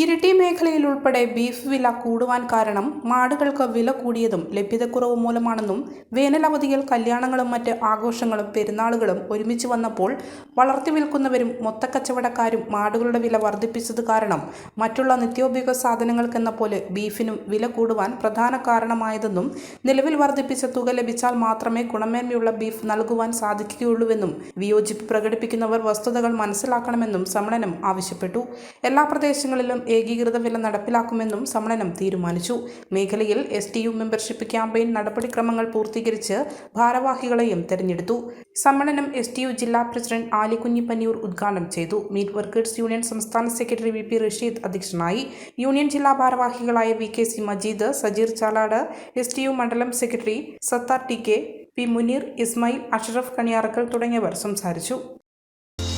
ഇരിട്ടി മേഖലയിൽ ഉൾപ്പെടെ ബീഫ് വില കൂടുവാൻ കാരണം മാടുകൾക്ക് വില കൂടിയതും ലഭ്യതക്കുറവ് മൂലമാണെന്നും വേനലവധിയിൽ കല്യാണങ്ങളും മറ്റ് ആഘോഷങ്ങളും പെരുന്നാളുകളും ഒരുമിച്ച് വന്നപ്പോൾ വളർത്തി വിൽക്കുന്നവരും മൊത്തക്കച്ചവടക്കാരും മാടുകളുടെ വില വർദ്ധിപ്പിച്ചത് കാരണം മറ്റുള്ള നിത്യോപയോഗ സാധനങ്ങൾക്കെന്ന പോലെ ബീഫിനും വില കൂടുവാൻ പ്രധാന കാരണമായതെന്നും നിലവിൽ വർദ്ധിപ്പിച്ച തുക ലഭിച്ചാൽ മാത്രമേ ഗുണമേന്മയുള്ള ബീഫ് നൽകുവാൻ സാധിക്കുകയുള്ളൂവെന്നും വിയോജിപ്പ് പ്രകടിപ്പിക്കുന്നവർ വസ്തുതകൾ മനസ്സിലാക്കണമെന്നും സമ്മേളനം ആവശ്യപ്പെട്ടു. എല്ലാ പ്രദേശങ്ങളിലും ഏകീകൃത വില നടപ്പിലാക്കുമെന്നും സമ്മേളനം തീരുമാനിച്ചു. മേഖലയിൽ S T U membership campaign നടപടിക്രമങ്ങൾ പൂർത്തീകരിച്ച് ഭാരവാഹികളെയും തെരഞ്ഞെടുത്തു. സമ്മേളനം എസ് ടി യു ജില്ലാ പ്രസിഡന്റ് ആലിക്കുഞ്ഞി പന്നിയൂർ ഉദ്ഘാടനം ചെയ്തു. മീറ്റ് വർക്കേഴ്സ് യൂണിയൻ സംസ്ഥാന സെക്രട്ടറി വി പി റഷീദ് അധ്യക്ഷനായി. യൂണിയൻ ജില്ലാ ഭാരവാഹികളായ V K C Majeed Sajeer Chalad S T U മണ്ഡലം secretary Sathar T K P Muneer Ismail Ashraf Kaniyarakkal തുടങ്ങിയവർ സംസാരിച്ചു.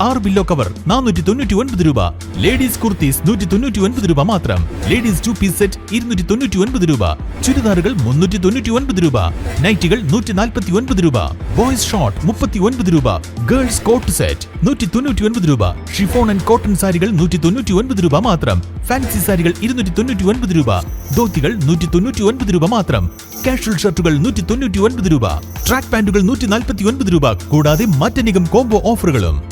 ആറ് ബില്ലോ കവർ നാനൂറ്റി തൊണ്ണൂറ്റി ഒൻപത് രൂപ. ലേഡീസ് കുർത്തീസ് നൂറ്റി തൊണ്ണൂറ്റി ഒൻപത് രൂപ മാത്രം. ലേഡീസ് ടു പീസ് സെറ്റ് ഇരുന്നൂറ്റി തൊണ്ണൂറ്റി ഒൻപത് രൂപ. ചുരിദാറുകൾ മുന്നൂറ്റി തൊണ്ണൂറ്റി ഒൻപത് രൂപ. നൈറ്റികൾ നൂറ്റി നാൽപ്പത്തി ഒൻപത് രൂപ. ബോയ്സ് ഷോർട്ട് മുപ്പത്തി ഒൻപത് രൂപ. ഗേൾസ് കോട്ട് സെറ്റ് നൂറ്റി തൊണ്ണൂറ്റി ഒൻപത് രൂപ. ഷിഫോൺ ആൻഡ് കോട്ടൺ സാരികൾ നൂറ്റി തൊണ്ണൂറ്റി ഒൻപത് രൂപ മാത്രം. ഫാൻസി സാരികൾ ഇരുന്നൂറ്റി തൊണ്ണൂറ്റി ഒൻപത് രൂപ. ധോത്തികൾ നൂറ്റി തൊണ്ണൂറ്റി ഒൻപത് രൂപ മാത്രം. കാഷ്വൽ ഷർട്ടുകൾ നൂറ്റി തൊണ്ണൂറ്റി ഒൻപത് രൂപ. ട്രാക്ക് പാന്റുകൾ നൂറ്റി നാൽപ്പത്തി ഒൻപത് രൂപ. കൂടാതെ മറ്റനേകം കോംബോ ഓഫറുകളും.